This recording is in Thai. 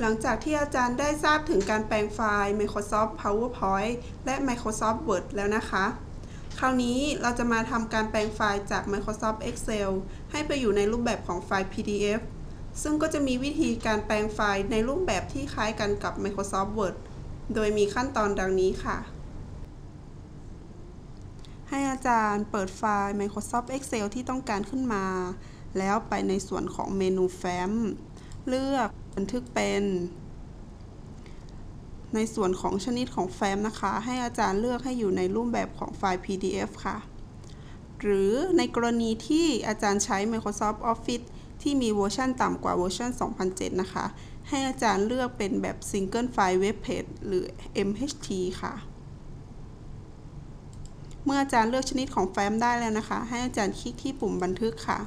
หลังจากที่อาจารย์ได้ทราบถึงการแปลงไฟล์ Microsoft PowerPoint และ Microsoft Word แล้วนะคะ คราวนี้เราจะมาทำการแปลงไฟล์จาก Microsoft Excel ให้ไปอยู่ในรูปแบบของไฟล์ PDF ซึ่งก็จะมีวิธีการแปลงไฟล์ในรูปแบบที่คล้ายกันกับ Microsoft Word โดยมีขั้นตอนดังนี้ค่ะ ให้อาจารย์เปิดไฟล์ Microsoft Excel ที่ต้องการขึ้นมา แล้วไปในส่วนของเมนูแฟ้ม เลือกบันทึกเป็น ในส่วนของชนิดของแฟ้มนะคะ ให้อาจารย์เลือกให้อยู่ในรูปแบบของไฟล์ PDF ค่ะ หรือในกรณีที่อาจารย์ใช้ Microsoft Office ที่มีเวอร์ชันต่ำกว่าเวอร์ชัน2007 นะคะ ให้อาจารย์เลือกเป็นแบบ Single File Web Page หรือ MHT ค่ะ เมื่ออาจารย์เลือกชนิดของแฟ้มได้แล้วนะคะ ให้อาจารย์คลิกที่ปุ่มบันทึกค่ะ